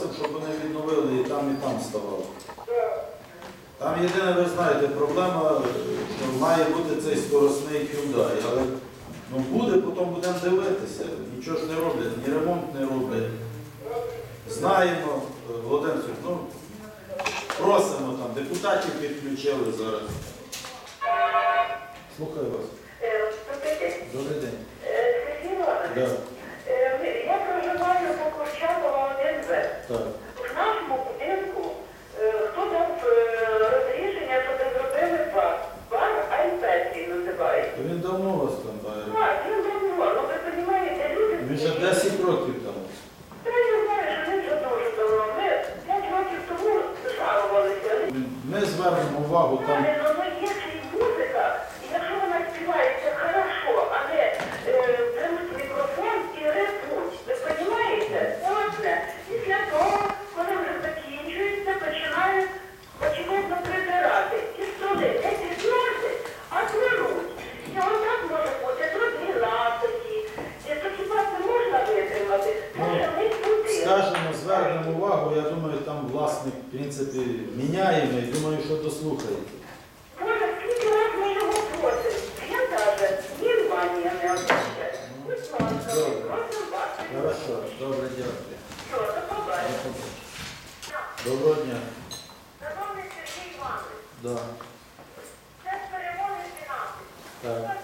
просимо, щоб вони відновили і там, і там ставали. Там єдине, ви знаєте, проблема, що має бути цей скоросний Hyundai, але ну, буде, потім будемо дивитися. Нічого ж не роблять, ні ремонт не роблять. Знаємо, е, Володимир, ну, просимо там, депутатів підключили зараз. Слухаю вас. Е, Добрий день. Добрий день. Е, Іванович, Да, е, я проживаю по Курчатова 1В. так. В нашому будинку е, хто дав е, розрішення, щоб зробили бар? Бар Альпецький називається. То Він давно у вас там бає. Так, він давно, ну ви розумієте, люди... Він вже 10 років там. Та я знаю, що він вже дуже давно. Ми 5 років тому жалувалися. Ми звернемо увагу там. міняємо і думаю, що дослухаєте. Боже, скільки раз ми його просимо. Він каже, ні внимання не обращає. Будь ласка, Добре. просимо вас. Хорошо, добре, дякую. Все, до побачення. Доброго дня. Шановний Сергій Іванович, Да. це з перемоги фінансів. Ми Так.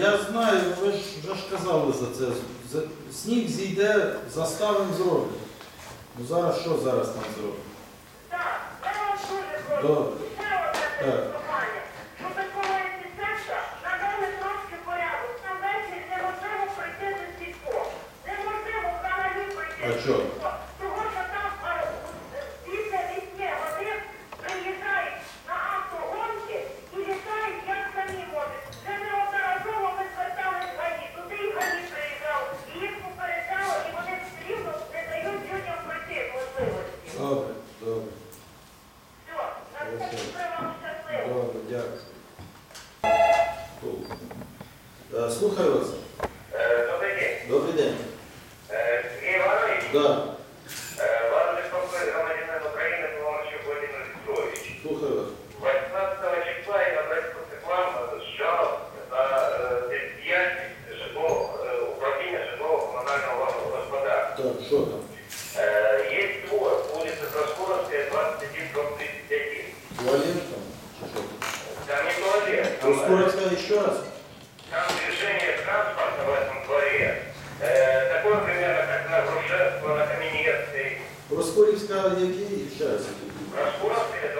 Я знаю, ви ж вже ж казали за це. За- Сніг зійде, заставимо зроблять. Ну зараз що зараз там зроблять? Так, я вас дуже прошу. Добре. Ще одне Так. надали трошки порядок. Там ввечері неможливо пройти за сільпо. Неможливо взагалі пройти А за чого? сільпо. Слухаю вас. Е, Добрий день. Добрий день. Е, Сергій Іванович, Да, е, вас беспокоит громадянин України Павлович Владимир Петрович. слухаю вас. 18 числа я обратился к вам с жалоб на э, бездеятельность жилого, э, управления жилого коммунального господарства. Так, що там? Э, есть двор, улица Проскуровская, 21, дом 31. Туалет там? Чи що? Там не туалет, там, э, Проскурочка ще раз? Проскурівська який? час? раз. Проскуровская,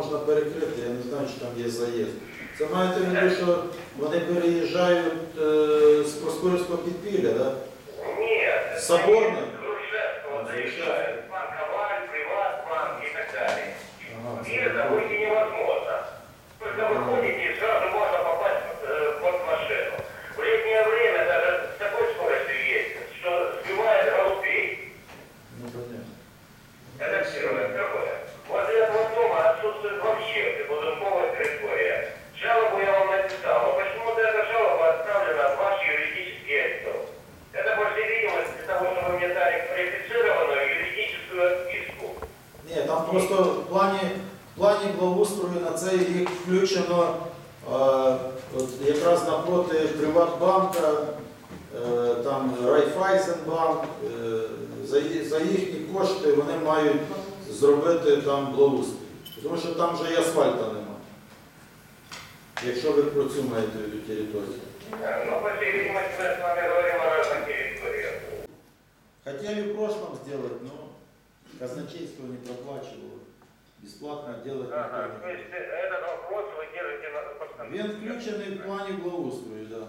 можна перекрити, я не знаю, чи там є заїзд. Це маєте в виду, що вони переїжджають е, з Проскурівського підпілля, так? Ні. Соборно? просто в плані в плані благоустрою на це їх включено е, от якраз напроти Приватбанка, е, там Райфайзенбанк, е, за, за їхні кошти вони мають зробити там благоустрій. Тому що там вже і асфальта немає. Якщо ви про цю маєте територію. Ну, по всей видимости, мы с вами говорим о разных территориях. Хотели в прошлом сделать, но... Ну, казначейство не проплачивало. Бесплатно делать Ага, никто то есть э, этот вопрос вы держите на... под контролем. Він в плане благоустрою, да.